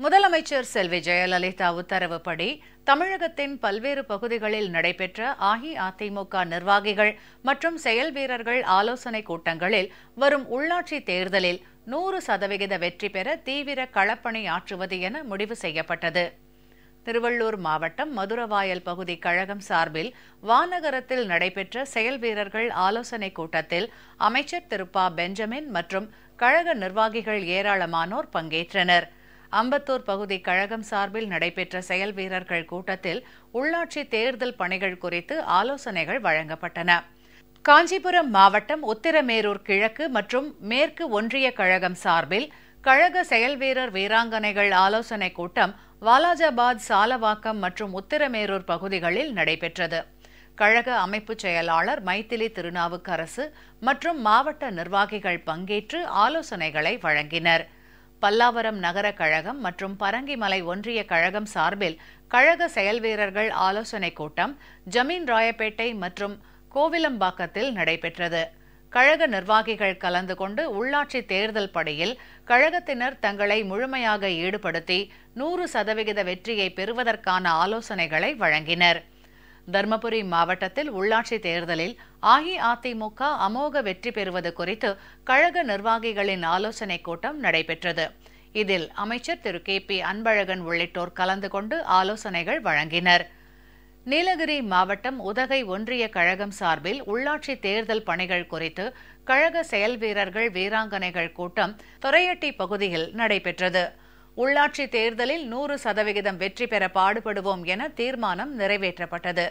முதலமைச்சர் செல்வி ஜெயலலிதா உத்தரவுப்படி தமிழகத்தின் பல்வேறு பகுதிகளில் நடைபெற்ற அஇஅதிமுக நிர்வாகிகள் மற்றும் செயல் வீரர்கள் ஆலோசனைக் கூட்டங்களில் வரும் உள்ளாட்சி தேர்தலில் நூறு சதவிகித வெற்றி பெற தீவிர களப்பணி ஆற்றுவது என முடிவு செய்யப்பட்டது. திருவள்ளூர் மாவட்டம் மதுரவாயல் பகுதி கழகம் சார்பில் வானகரத்தில் நடைபெற்ற செயல் வீரர்கள் ஆலோசனைக் கூட்டத்தில் அமைச்சர் திரு பெஞ்சமின் மற்றும் கழக நிர்வாகிகள் ஏராளமானோர் பங்கேற்றனர். அம்பத்தூர் பகுதி கழகம் சார்பில் நடைபெற்ற செயல் வீரர்கள் கூட்டத்தில் உள்ளாட்சி தேர்தல் பணிகள் குறித்து ஆலோசனைகள் வழங்கப்பட்டன. காஞ்சிபுரம் மாவட்டம் உத்திரமேரூர் கிழக்கு மற்றும் மேற்கு ஒன்றிய கழகம் சார்பில் கழக செயல் வீரர் வீராங்கனைகள் ஆலோசனைக் கூட்டம் வாலாஜாபாத் சாலவாக்கம் மற்றும் உத்திரமேரூர் பகுதிகளில் நடைபெற்றது. கழக அமைப்புச் செயலாளர் மைத்திலி திருநாவுக்கரசு மற்றும் மாவட்ட நிர்வாகிகள் பங்கேற்று ஆலோசனைகளை வழங்கினர். பல்லாவரம் நகர கழகம் மற்றும் பரங்கிமலை ஒன்றிய கழகம் சார்பில் கழக செயல் வீரர்கள் ஆலோசனைக் கூட்டம் ஜமீன் ராயப்பேட்டை மற்றும் கோவிலம்பாக்கத்தில் நடைபெற்றது. கழக நிர்வாகிகள் கலந்து கொண்டு உள்ளாட்சி தேர்தல் பணியில் கழகத்தினர் தங்களை முழுமையாக ஈடுபடுத்தி நூறு சதவிகித வெற்றியை பெறுவதற்கான ஆலோசனைகளை வழங்கினர். தருமபுரி மாவட்டத்தில் உள்ளாட்சி தேர்தலில் அஇஅதிமுக அமோக வெற்றி பெறுவது குறித்து கழக நிர்வாகிகளின் ஆலோசனைக் கூட்டம் நடைபெற்றது. இதில் அமைச்சர் திரு. கே. பி. அன்பழகன் உள்ளிட்டோர் கலந்து கொண்டு ஆலோசனைகள் வழங்கினர். நீலகிரி மாவட்டம் உதகை ஒன்றிய கழகம் சார்பில் உள்ளாட்சி தேர்தல் பணிகள் குறித்து கழக செயல் வீரர்கள் வீராங்கனைகள் கூட்டம் துறையட்டி பகுதியில் நடைபெற்றது. உள்ளாட்சி தேர்தலில் நூறு சதவிகிதம் வெற்றி பெற பாடுபடுவோம் என தீர்மானம் நிறைவேற்றப்பட்டது.